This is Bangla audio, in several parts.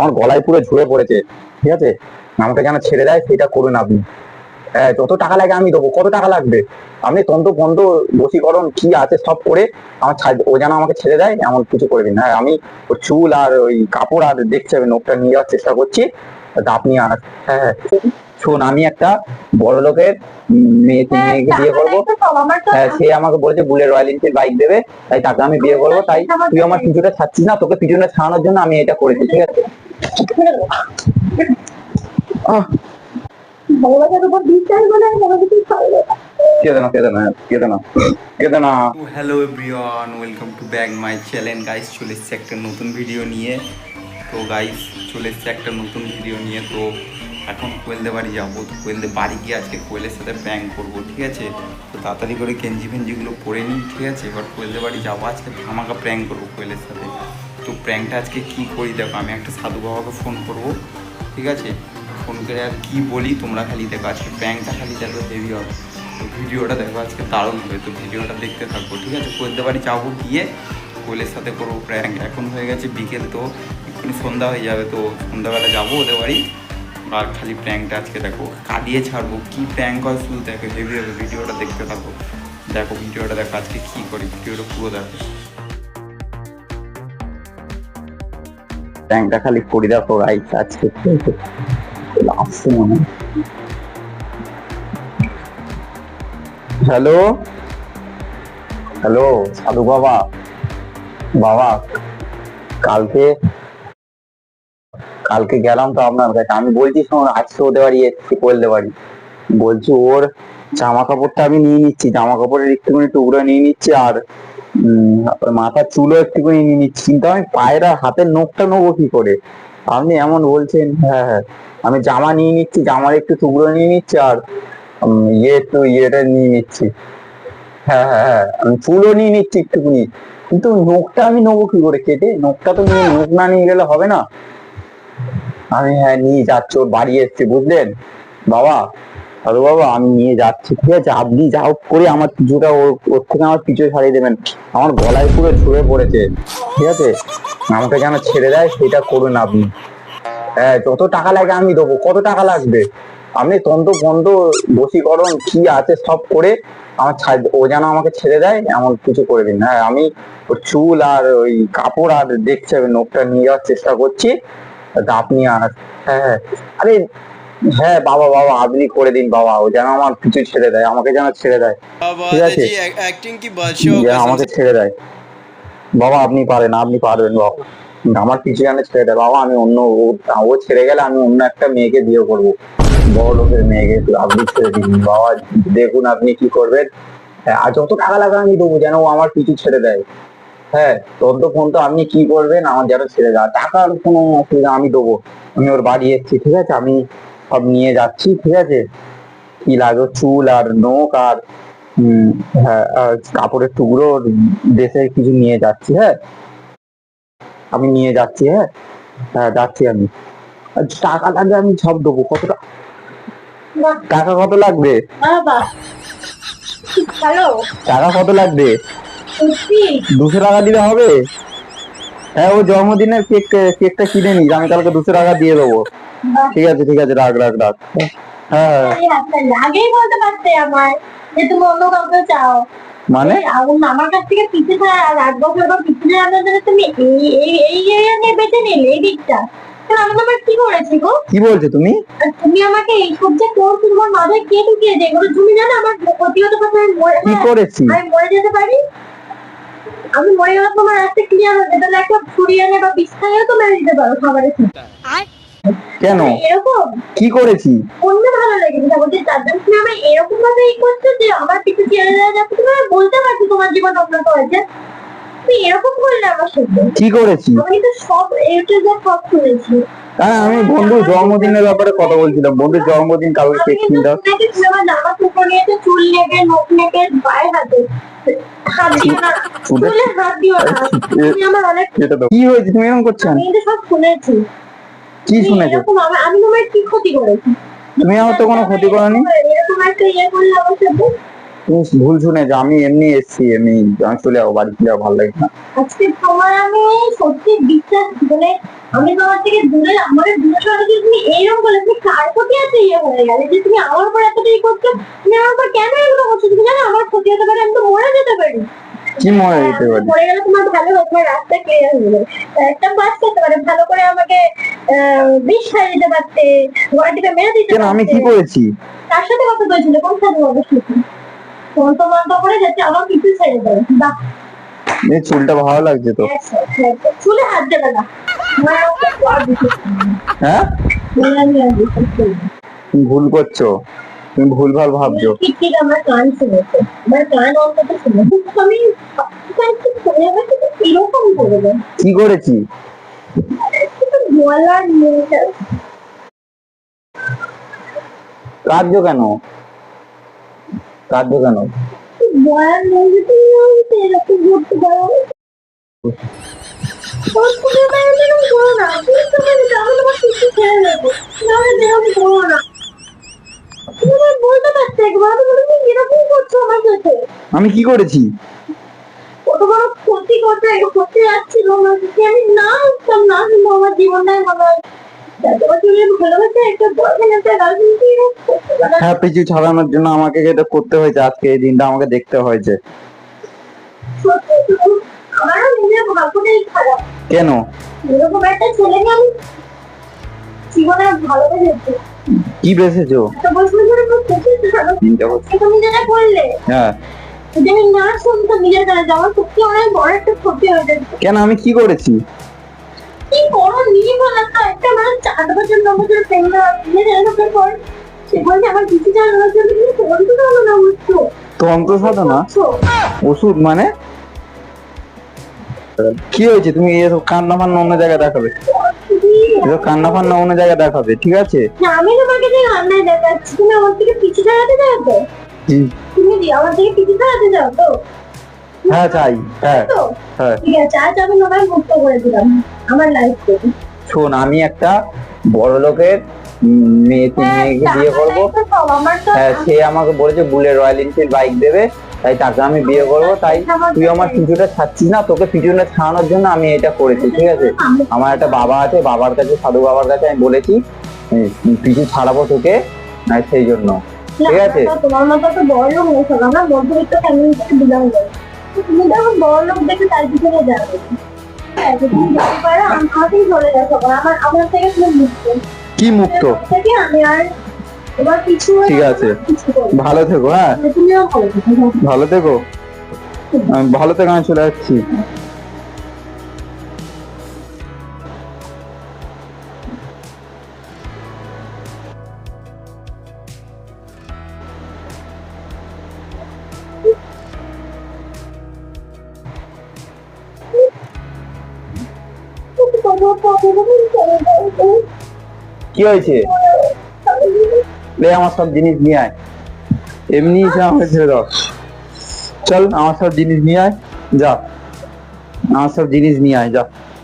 আমার গলায় পুরো ঝুড়ে পড়েছে ঠিক আছে? আমাকে যেন ছেড়ে দেয় সেটা করুন আপনি। হ্যাঁ যত টাকা লাগে আমি দেবো। কত টাকা লাগবে? আপনি তন্ত্র বন্ধ বসীকরণ কি আছে সব করে আমার ও যেন আমাকে ছেড়ে দেয় এমন কিছু করে দিন হ্যাঁ আমি ওর চুল আর ওই কাপড় আর দেখতে হবে নোকটা নিয়ে যাওয়ার চেষ্টা করছি। আপনি আর হ্যাঁ হ্যাঁ। শোন আমি একটা বড় লোকের মেয়ে মেয়েকে বিয়ে করব। হ্যাঁ সে আমাকে বলেছে বুলেট রয়্যাল এনফিল্ড বাইক দেবে তাই তাকে আমি বিয়ে করব। তাই তুই আমার পিছুটা ছাড়ছিস না তোকে পিছনে ছাড়ানোর জন্য আমি এটা করেছি ঠিক আছে? ভালোবাসার উপর বিশ্বাস বলে কোনো কিছু hello everyone welcome to back my channel guys চলে এসছে একটা নতুন ভিডিও নিয়ে। তো গাইস চলে এসছে একটা নতুন ভিডিও নিয়ে। তো এখন কোয়েলদে বাড়ি যাব। তো কোয়েলদে বাড়ি গিয়ে আজকে কোয়েলের সাথে প্র্যাঙ্ক করব ঠিক আছে? তো তাড়াতাড়ি করে গেঞ্জি ফেঞ্জিগুলো পরে নিই ঠিক আছে? এবার কোয়েলদে বাড়ি যাব আজকে। ধামাকা প্র্যাঙ্ক করব কোয়েলের সাথে। তো প্র্যাঙ্কটা আজকে কী করি? দেখো, আমি একটা সাধু বাবাকে ফোন করব, ঠিক আছে? ফোন করে আর কী বলি, তোমরা খালি দেখো, আজকে প্র্যাঙ্কটা খালি দেখো হেভি হবে। তো ভিডিওটা দেখো, আজকে দারুণ হবে। তো ভিডিওটা দেখতে থাকব, ঠিক আছে? কোয়েলতে বাড়ি যাব গিয়ে কোয়েলের সাথে করব প্র্যাঙ্ক এখন হয়ে গেছে বিকেল, তো এক্ষুনি সন্ধ্যা হয়ে যাবে, তো সন্ধ্যাবেলা যাব ওদের বাড়ি। আর খালি প্র্যাঙ্কটা আজকে দেখো কাটিয়ে ছাড়বো। কী প্র্যাঙ্ক হয় শুধু দেখো হেভি হবে, ভিডিওটা দেখতে থাকো। দেখো, ভিডিওটা দেখো, আজকে কী করি? ভিডিওটা পুরো দেখো। ট্যাঙ্কটা খালি করে দেখো রাইট আজকে আসছে মনে। হ্যালো? হ্যালো, সাধু বাবা। বাবা, কালকে কালকে গেলাম তো আপনার কাছে। আমি বলছি শোন আজকে ওদের বাড়ি এসছি কোয়েলদের বাড়ি বলছি ওর জামা কাপড়টা আমি নিয়ে নিচ্ছি জামা কাপড়ের একটুখানি টুকরো নিয়ে নিচ্ছি আর মাথার চুলও একটুখানি নিয়ে নিচ্ছি। কিন্তু আমি পায়ের আর হাতের নখটা নেব কি করে? আপনি এমন বলছেন হ্যাঁ হ্যাঁ। আমি জামা নিয়ে নিচ্ছি, জামার একটু টুকরো নিয়ে নিচ্ছি আর ইয়ে একটু ইয়েটা নিয়ে নিচ্ছি। হ্যাঁ হ্যাঁ হ্যাঁ আমি নিয়ে নিচ্ছি একটুখানি। কিন্তু নখটা আমি নেব কি করে কেটে? নখটা তো নিয়ে, নখ না নিয়ে গেলে হবে না। আমি হ্যাঁ নিয়ে যাচ্ছি, ওর বাড়ি এসছি, বুঝলেন? বাবা দাদু বাবা, আমি নিয়ে যাচ্ছি, ঠিক আছে? আপনি যা হোক করে আমার কিছুটা ওর থেকে আমার পিছু ছাড়িয়ে দেবেন। আমার গলায় পুরো ঝুড়ে পড়েছে, ঠিক আছে? আমাকে যেন ছেড়ে দেয়, সেটা করুন আপনি। হ্যাঁ যত টাকা লাগে আমি দেবো, কত টাকা লাগবে? আপনি তন্ত্র বন্ধ বসীকরণ কি আছে সব করে আমার ও যেন আমাকে ছেড়ে দেয়, এমন কিছু করে দিন। হ্যাঁ আমি ওর চুল আর ওই কাপড় আর দেখতে হবে নোকটা নিয়ে যাওয়ার চেষ্টা করছি। আপনি আর হ্যাঁ হ্যাঁ। আরে হ্যাঁ বাবা বাবা আপনি করে দিন বাবা ও যেন আমার কিছু ছেড়ে দেয় আমাকে যেন ছেড়ে দেয়। ঠিক আছে? আমাকে ছেড়ে দেয়। বাবা আপনি পারেন আপনি পারবেন বাবা। আমার কিছু জানে ছেড়ে দেয়। বাবা আমি অন্য ও ছেড়ে গেলে আমি অন্য একটা মেয়েকে বিয়ে করব। বড় লোকের মেয়েকে আপনি ছেড়ে দিন। বাবা দেখুন আপনি কি করবেন। হ্যাঁ, আর যত টাকা লাগা আমি দেবো যেন ও আমার পিছু ছেড়ে দেয়। হ্যাঁ তদ্য তো আপনি কি করবেন আমার যেন ছেড়ে দেয়। টাকার কোনো অসুবিধা আমি দেবো। আমি ওর বাড়ি এসেছি ঠিক আছে? আমি সব নিয়ে যাচ্ছি ঠিক আছে? কি লাগে চুল আর নখ আর হ্যাঁ আর কাপড়ের টুকরো দেশের কিছু নিয়ে যাচ্ছি হ্যাঁ? আমি নিয়ে যাচ্ছি হ্যাঁ? হ্যাঁ যাচ্ছি আমি। টাকা লাগবে আমি সব দেবো কতটা টাকা কত লাগবে? টাকা কত লাগবে? দুশো টাকা দিলে হবে? হ্যাঁ ও জন্মদিনের কেক কেকটা কিনে নিস আমি কালকে দুশো টাকা দিয়ে দেবো। ঠিক আছে ঠিক আছে রাখ রাখ রাখ। হ্যাঁ। আগেই বলতে পারতে যে তুমি অন্য কাউকে চাও। মানে? আমার কাছ থেকে পিছিয়ে থাকা আর আট বছর বা পিছিয়ে আনার জন্য তুমি এই এই এই এরিয়া নিয়ে বেছে নিলে এই দিকটা। আমি তোমার কি করেছি গো? কি বলছো তুমি? আর তুমি আমাকে এই সব যে করছ তোমার মাথায় কে এগুলো? তুমি জানো আমার আমি মরে কি হ্যাঁ, করেছি? আমি মরে যেতে পারি? আমি মরে গেলে তোমার রাস্তা ক্লিয়ার হবে তাহলে একটা ছুরি এনে বা বিস্তারেও তো মেরে দিতে পারো খাবারের সাথে কেন? এরকম কি করেছি? অন্য ভালো লেগেছে তা বলছি তার জন্য তুমি আমার এরকম ভাবে ই করছ যে আমার কিছু ছেড়ে দেওয়া যাচ্ছে তুমি বলতে পারছ তোমার জীবন উন্নত হয়েছে। তুমি এরকম করলে আমার সাথে কি করেছি? আমি তো সব এটু যে সব শুনেছি। হ্যাঁ আমি বন্ধুর জন্মদিনের ব্যাপারে কথা বলছিলাম। বন্ধুর জন্মদিন কেক আমার জামা টুকরো নিয়েছো চুল নখ পায়ে হাতে। তো কি হয়েছে? তুমি এরকম করছ আমি সব শুনেছি। কি শুনেছো? আমি তোমার কি ক্ষতি করেছি? তুমি আমার তো কোনো ক্ষতি করনি। এরকম একটা ইয়ে করলে আমার সাথে? তুমি ভুল শুনেছো আমি এমনি এসছি আমি চলে যাব বাড়ি চলে যাব ভালো লাগে না। আজকে তোমার আমি সত্যি বিশ্বাস মানে আমি তোমার থেকে দূরে আমাদের দূরে সরে গিয়ে তুমি এইরকম বলে তুমি কার প্রতি এত ইয়ে হয়ে গেলে? যে তুমি আমার উপর এতটা ইয়ে করছ তুমি আমার উপর কেন এগুলো করছ? তুমি জানো আমার ক্ষতি হতে পারে আমি তো মরে যেতে পারি। কি মনে যেতে পারি পড়ে গেলে তোমার ভালো হবে তোমার রাস্তা ক্লিয়ার হয়ে যাবে। একটা বাস করতে পারে ভালো করে আমাকে বিষ খাইয়ে দিতে পারতে ঘোড়াটিকে মেরে দিতে কেন আমি কি করেছি? তার সাথে কথা বলছিল কোন সাথে কথা শুনছি তোমার তো করে যাচ্ছে আমার কিছু ছেড়ে দেবে। বাহ। এই চুলটা ভালো লাগছে তো। চুলে হাত দেবে না। হ্যাঁ? ভুল করছ। তুমি ভুল ভালো ভাবছ ঠিক আমার কান শুনেছে। আমার কান অন্তত শুনেছে। আমি এরকম কি করেছি? বলার কাঁদছো কেন? কাঁদছো কেন? বলার এরকম করতে পারো। না আমি কিছু ছেড়ে দেবো না। বলতে পারছ একবার তুমি তুমি এরকম করছ আমার সাথে। আমি কি করেছি? কত বড় ক্ষতি করতে করতে যাচ্ছিল না যদি আমি না উঠতাম না কিন্তু আমার জীবনটাই মনে হয় করতে পারে হ্যাঁ পিছু ছাড়ানোর জন্য আমাকে এটা করতে হয়েছে আজকে এই দিনটা আমাকে দেখতে হয়েছে। কেন? এরকম একটা ছেলেকে আমি জীবনে ভালোবেসেছি কি বেসেছো চিন্তা করছি তুমি যেটা করলে হ্যাঁ। যদি না শুনতাম নিজের কাছে আমার সত্যি অনেক বড় একটা ক্ষতি হয়ে যেত কেন আমি কি করেছি? কি বড় নিয়ে বলা তো? একটা মানে চার বছর ন বছর প্রেম রেখে পর সে বলছে আমার কিছু জানা জন্য তুমি ফোন তো জানো তন্ত্র সাধনা ওষুধ মানে? কি হয়েছে? তুমি এসব কান্না ফান্না অন্য জায়গায় দেখাবে। কান্না ফান্না অন্য জায়গায় দেখাবে ঠিক আছে? আমি তোমাকে যে রান্নায় দেখাচ্ছি তুমি আমার থেকে পিছু ছাড়াতে চাও তো? তুমি কি আমার থেকে পিছু ছাড়াতে চাও তো? হ্যাঁ চাই হ্যাঁ হ্যাঁ। ঠিক আছে আজ আমি তোমায় মুক্ত করে দিলাম আমার লাইফ থেকে। শোন আমি একটা বড় লোকের উম, মেয়েকে মেয়েকে বিয়ে করব। হ্যাঁ সে আমাকে বলেছে বুলেট রয়্যাল এনফিল্ড বাইক দেবে। তাই তাকে আমি বিয়ে করব তাই তুই আমার পিছুটা ছাড়ছিস না তোকে পিছনে ছাড়ানোর জন্য আমি এটা করেছি ঠিক আছে? আমার একটা বাবা আছে বাবার কাছে সাধু বাবার কাছে আমি বলেছি পিছু ছাড়াবো তোকে সেই জন্য ঠিক আছে? তোমার মতো তো বড় লোক নেই শোনো মধ্যবিত্ত ফ্যামিলি থেকে বিলং করি। তুমি তো এখন বড় লোক দেখে তার পিছনে যাবে তুমি যেতে পারো আমাকেই চলে যাচ্ছ আমার আমার থেকে তুমি মুক্ত। কি মুক্ত? থেকে আমি আর ঠিক আছে। ভালো থেকো হ্যাঁ ভালো থেকো। ভালো থেকো আমি চলে যাচ্ছি। কি হয়েছে লে আমার সব জিনিস নিয়ে আয়। এমনি আমাকে ছেড়ে দাও। চল আমার সব জিনিস নিয়ে আয় যা। আমার সব জিনিস নিয়ে আয় যা।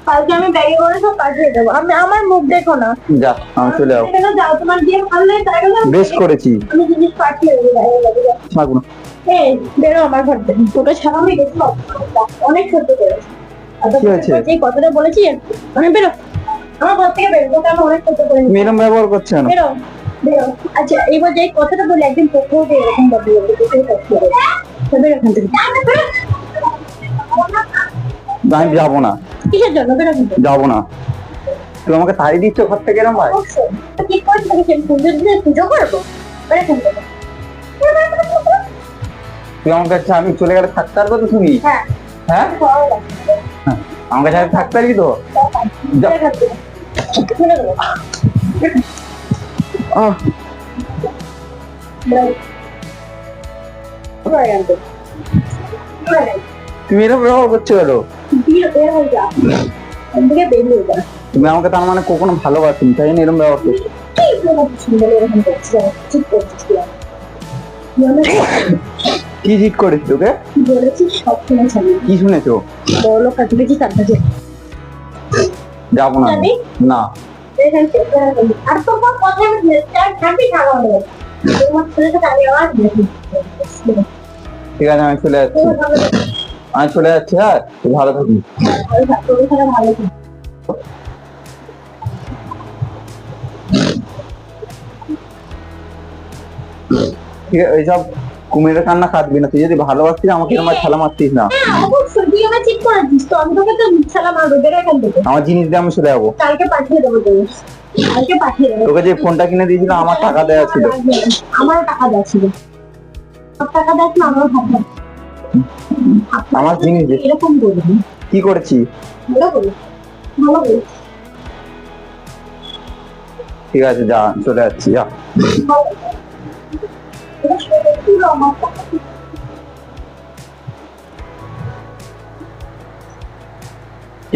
কালকে আমি ব্যাগে করে সব পাঠিয়ে দেবো। আমি আমার মুখ দেখো না। যা আমি চলে যাব এখানে যাও তোমার দিয়ে ভালো লাগে তাই বেশ করেছি। আমি জিনিস পাঠিয়ে দেবো ব্যাগে ব্যাগে না। এই, বেরো আমার ঘর থেকে। তোকে ছাড়া আমি গেছি অনেক সহ্য করেছি। আর তোকে কি হয়েছে? যে কথাটা বলেছি আমি বেরো। আমার ঘর থেকে বেরো। তোকে আমি অনেক সহ্য করেছি। তুমি ব্যবহার করছ না। বেরো। আচ্ছা এইবার যে কথাটা বলে একদিন যে এরকম ভাবে বলবে তোকেও কষ্ট হবে। তো বেরো এখান থেকে। আমি যাব না। কিসের জন্য? যাব না। তুই আমাকে তাড়ি দিচ্ছ ঘর থেকে এরকম ভাই করে পুজো করব? তুই আমার কাছে আমি চলে গেলে থাকতে পারব তো তুমি? হ্যাঁ। হ্যাঁ? আমার কাছে থাকতে পারবি তো? থেকে। তুমি এরকম ব্যবহার করছ কেন? যা তুমি আমাকে তার মানে কখনো ভালোবাসি তাই জন্য এরকম ব্যবহার করছ? কি জিত করেছি তোকে? কি সব শুনেছি যাব না আমি। না। হয়ে ঠিক আছে, আমি চলে যাচ্ছি। আমি চলে যাচ্ছি হ্যাঁ? তুই ভালো এইসব কুমিরের কান্না খাটবি না। তুই যদি ভালোবাসতিস, আমাকে আর ঠেলা মারতিস না। তুই আমায় cheat করেছিস, তো আমি তোকে তো ছাড়া মারবো, বেরো এখান থেকে। আমার জিনিস দিয়ে আমি চলে যাব। কালকে পাঠিয়ে দেবো তোকে। কালকে পাঠিয়ে দেবো। তোকে যে ফোনটা কিনে দিয়েছিল আমার টাকা দেওয়া ছিল। আমারও টাকা দেওয়া ছিল। টাকা দেওয়া ছিল আমারও ভাব আমার জিনিস এরকম করবি কি করেছি? ভালো করে ভালো করে ঠিক আছে যা চলে যাচ্ছি যা।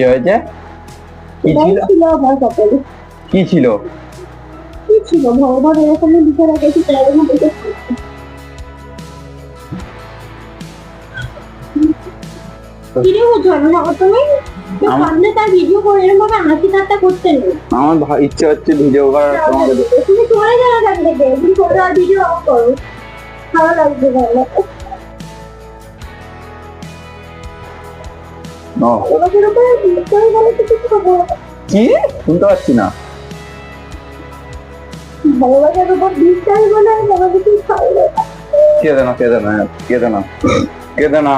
কি হয়েছে? কি ছিল? আমার কপালে কি ছিল? কি ছিল? ভগবান এরকম লিখে রেখেছি তাই এরকম আমার- ইচ্ছে হচ্ছে ভিডিও করার তোমাকে তুমি চলে আর ভিডিও করো। ভালো লাগছে। কি শুনতে পাচ্ছি না। কেদে না কেদে না কেদে না কেদে না